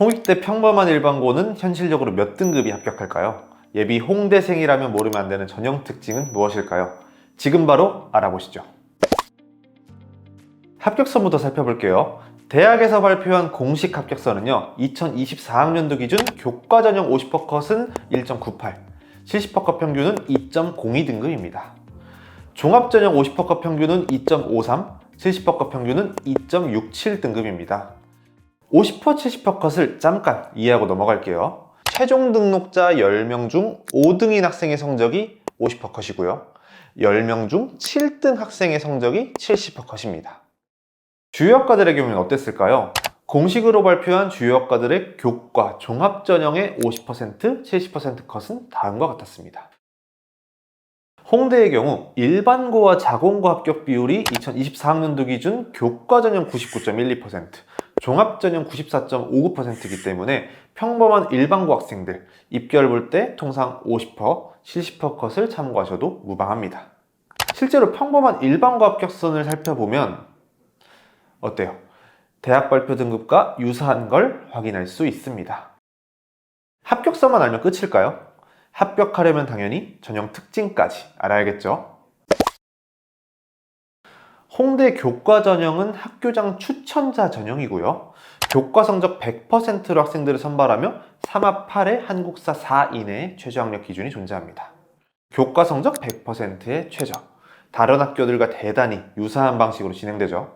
홍익대 평범한 일반고는 현실적으로 몇 등급이 합격할까요? 예비 홍대생이라면 모르면 안 되는 전형 특징은 무엇일까요? 지금 바로 알아보시죠. 합격서부터 살펴볼게요. 대학에서 발표한 공식 합격서는요, 2024학년도 기준 교과 전형 50% 컷은 1.98, 70%컷 평균은 2.02 등급입니다. 종합 전형 50%컷 평균은 2.53, 70%컷 평균은 2.67 등급입니다. 50% 70% 컷을 잠깐 이해하고 넘어갈게요. 최종 등록자 10명 중 5등인 학생의 성적이 50% 컷이고요. 10명 중 7등 학생의 성적이 70% 컷입니다. 주요 학과들의 경우는 어땠을까요? 공식으로 발표한 주요 학과들의 교과 종합 전형의 50%, 70% 컷은 다음과 같았습니다. 홍대의 경우 일반고와 자공고 합격 비율이 2024학년도 기준 교과 전형 99.12%, 종합 전형 94.59%이기 때문에 평범한 일반고 학생들 입결 볼 때 통상 50%, 70% 컷을 참고하셔도 무방합니다. 실제로 평범한 일반고 합격선을 살펴보면 어때요? 대학 발표 등급과 유사한 걸 확인할 수 있습니다. 합격서만 알면 끝일까요? 합격하려면 당연히 전형 특징까지 알아야겠죠? 홍대 교과 전형은 학교장 추천자 전형이고요. 교과 성적 100%로 학생들을 선발하며 3합 8의 한국사 4 이내의 최저학력 기준이 존재합니다. 교과 성적 100%의 최저. 다른 학교들과 대단히 유사한 방식으로 진행되죠.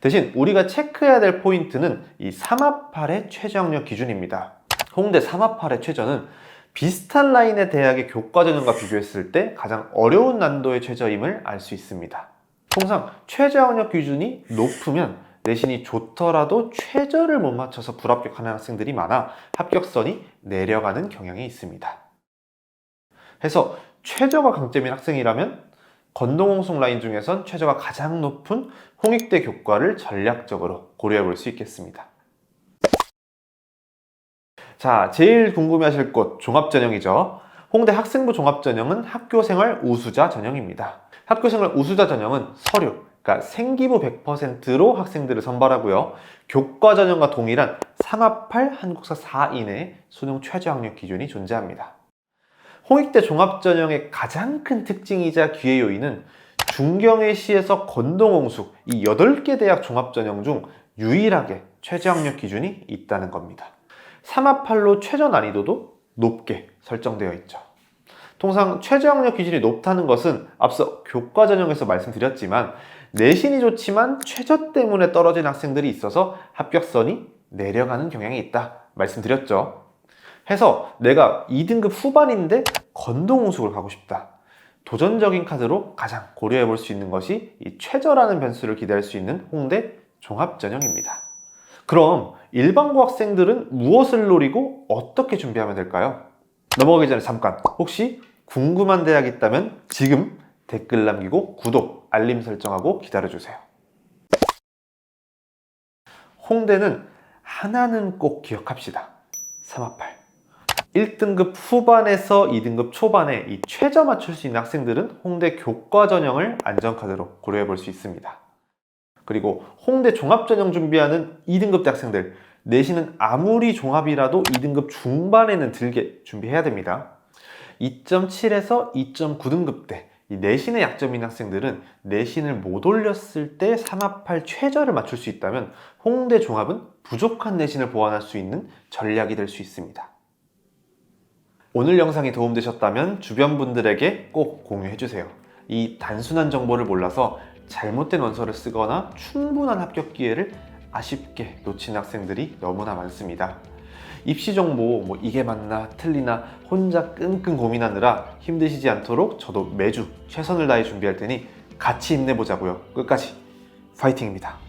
대신 우리가 체크해야 될 포인트는 이 3합 8의 최저학력 기준입니다. 홍대 3합 8의 최저는 비슷한 라인의 대학의 교과 전형과 비교했을 때 가장 어려운 난도의 최저임을 알 수 있습니다. 통상 최저학력 기준이 높으면 내신이 좋더라도 최저를 못 맞춰서 불합격하는 학생들이 많아 합격선이 내려가는 경향이 있습니다. 해서 최저가 강점인 학생이라면 건동홍송 라인 중에선 최저가 가장 높은 홍익대 교과를 전략적으로 고려해 볼 수 있겠습니다. 자, 제일 궁금해하실 곳 종합전형이죠. 홍대 학생부 종합전형은 학교생활 우수자 전형입니다. 학교생활 우수자 전형은 서류, 그러니까 생기부 100%로 학생들을 선발하고요. 교과 전형과 동일한 3합8 한국사 4 이내의 수능 최저 학력 기준이 존재합니다. 홍익대 종합 전형의 가장 큰 특징이자 기회 요인은 중경외시에서 건동홍숙 이 8개 대학 종합 전형 중 유일하게 최저 학력 기준이 있다는 겁니다. 3합8로 최저 난이도도 높게 설정되어 있죠. 통상 최저 학력 기준이 높다는 것은 앞서 교과 전형에서 말씀드렸지만 내신이 좋지만 최저 때문에 떨어진 학생들이 있어서 합격선이 내려가는 경향이 있다 말씀드렸죠. 해서 내가 2등급 후반인데 건동홍숙을 가고 싶다. 도전적인 카드로 가장 고려해 볼 수 있는 것이 이 최저라는 변수를 기대할 수 있는 홍대 종합전형입니다. 그럼 일반고 학생들은 무엇을 노리고 어떻게 준비하면 될까요? 넘어가기 전에 잠깐 혹시 궁금한 대학 있다면 지금 댓글 남기고 구독, 알림 설정하고 기다려주세요. 홍대는 하나는 꼭 기억합시다. 3합8. 1등급 후반에서 2등급 초반에 이 최저 맞출 수 있는 학생들은 홍대 교과 전형을 안전카드로 고려해 볼 수 있습니다. 그리고 홍대 종합 전형 준비하는 2등급 대학생들 내신은 아무리 종합이라도 2등급 중반에는 들게 준비해야 됩니다. 2.7에서 2.9등급 때이 내신의 약점인 학생들은 내신을 못 올렸을 때 3합8 최저를 맞출 수 있다면 홍대 종합은 부족한 내신을 보완할 수 있는 전략이 될 수 있습니다. 오늘 영상이 도움되셨다면 주변 분들에게 꼭 공유해주세요. 이 단순한 정보를 몰라서 잘못된 원서를 쓰거나 충분한 합격 기회를 아쉽게 놓친 학생들이 너무나 많습니다. 입시 정보 뭐 이게 맞나 틀리나 혼자 끙끙 고민하느라 힘드시지 않도록 저도 매주 최선을 다해 준비할 테니 같이 힘내보자고요. 끝까지 파이팅입니다.